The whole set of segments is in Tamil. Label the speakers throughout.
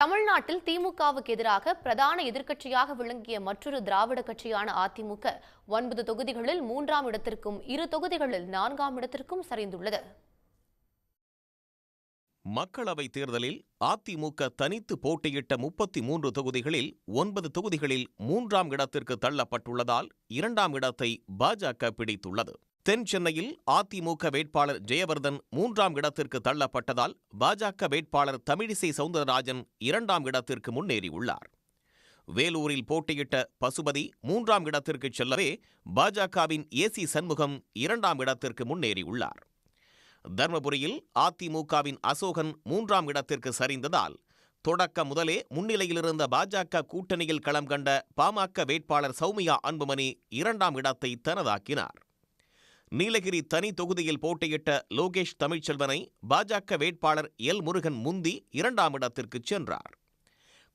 Speaker 1: தமிழ்நாட்டில் திமுகவுக்கு எதிராக பிரதான எதிர்க்கட்சியாக விளங்கிய மற்றொரு திராவிட கட்சியான அதிமுக ஒன்பது தொகுதிகளில் மூன்றாம் இடத்திற்கும் இரு தொகுதிகளில் நான்காம் இடத்திற்கும் சரிந்துள்ளது.
Speaker 2: மக்களவைத் தேர்தலில் அதிமுக தனித்து போட்டியிட்ட முப்பத்தி மூன்று தொகுதிகளில் ஒன்பது தொகுதிகளில் மூன்றாம் இடத்திற்கு தள்ளப்பட்டுள்ளதால் இரண்டாம் இடத்தை பாஜக பிடித்துள்ளது. தென் சென்னையில் அதிமுக வேட்பாளர் ஜெயவர்தன் மூன்றாம் இடத்திற்கு தள்ளப்பட்டதால் பாஜக வேட்பாளர் தமிழிசை சவுந்தரராஜன் இரண்டாம் இடத்திற்கு முன்னேறியுள்ளார். வேலூரில் போட்டியிட்ட பசுபதி மூன்றாம் இடத்திற்கு செல்லவே பாஜகவின் ஏசி சண்முகம் இரண்டாம் இடத்திற்கு முன்னேறியுள்ளார். தர்மபுரியில் அதிமுகவின் அசோகன் மூன்றாம் இடத்திற்கு சரிந்ததால் தொடக்க முதலே முன்னிலையிலிருந்த பாஜக கூட்டணியில் களம் கண்ட பாமக வேட்பாளர் சௌமியா அன்புமணி இரண்டாம் இடத்தை தனதாக்கினார். நீலகிரி தனி தொகுதியில் போட்டியிட்ட லோகேஷ் தமிழ்ச்செல்வனை பாஜக வேட்பாளர் எல் முருகன் முந்தி இரண்டாம் இடத்திற்கு சென்றார்.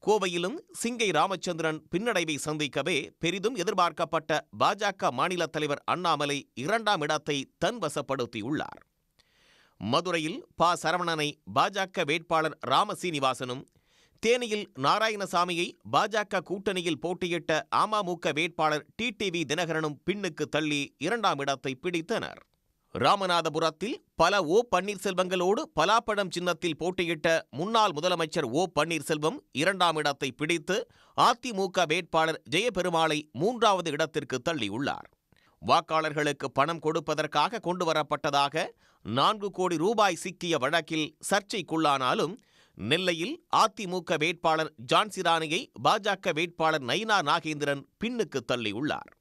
Speaker 2: கோவையிலும் சிங்கை ராமச்சந்திரன் பின்னடைவை சந்திக்கவே பெரிதும் எதிர்பார்க்கப்பட்ட பாஜக மாநில தலைவர் அண்ணாமலை இரண்டாம் இடத்தை தன்வசப்படுத்தியுள்ளார். மதுரையில் ப சரவணனை பாஜக வேட்பாளர் ராமசீனிவாசனும் தேனியில் நாராயணசாமியை பாஜக கூட்டணியில் போட்டியிட்ட அமமுக வேட்பாளர் டிடிவி தினகரனும் பின்னுக்கு தள்ளி இரண்டாம் இடத்தை பிடித்தனர். ராமநாதபுரத்தில் பல ஓ பன்னீர்செல்வங்களோடு பலாப்பழம் சின்னத்தில் போட்டியிட்ட முன்னாள் முதலமைச்சர் ஓ பன்னீர்செல்வம் இரண்டாம் இடத்தை பிடித்து அதிமுக வேட்பாளர் ஜெயபெருமாளை மூன்றாவது இடத்திற்கு தள்ளியுள்ளார். வாக்காளர்களுக்கு பணம் கொடுப்பதற்காக கொண்டுவரப்பட்டதாக நான்கு கோடி ரூபாய் சிக்கிய வழக்கில் சர்ச்சைக்குள்ளானாலும் நெல்லையில் அதிமுக வேட்பாளர் ஜான்சிராணியை பாஜக வேட்பாளர் நயினா நாகேந்திரன் பின்னுக்கு தள்ளியுள்ளார்.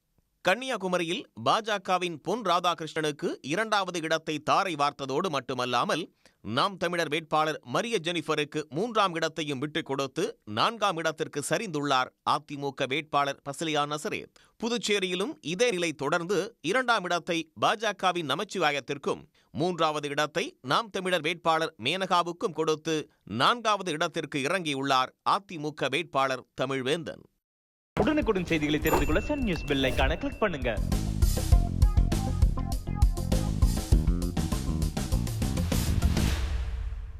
Speaker 2: கன்னியாகுமரியில் பாஜகவின் பொன் ராதாகிருஷ்ணனுக்கு இரண்டாவது இடத்தை தாரை வார்த்ததோடு மட்டுமல்லாமல் நாம் தமிழர் வேட்பாளர் மரிய ஜெனிஃபருக்கு மூன்றாம் இடத்தையும் விட்டுக் கொடுத்து நான்காம் இடத்திற்கு சரிந்துள்ளார். அதிமுக வேட்பாளர் பசிலியா நசரேத். புதுச்சேரியிலும் இதே நிலை தொடர்ந்து இரண்டாம் இடத்தை பாஜகவின் நமச்சிவாயத்திற்கும் மூன்றாவது இடத்தை நாம் தமிழர் வேட்பாளர் மேனகாவுக்கும் கொடுத்து நான்காவது இடத்திற்கு இறங்கியுள்ளார் அதிமுக வேட்பாளர் தமிழ்வேந்தன்.
Speaker 3: உடனுக்குடன் செய்திகளை தெரிந்து கொள்ள சன் நியூஸ் பெல் கிளிக் பண்ணுங்க.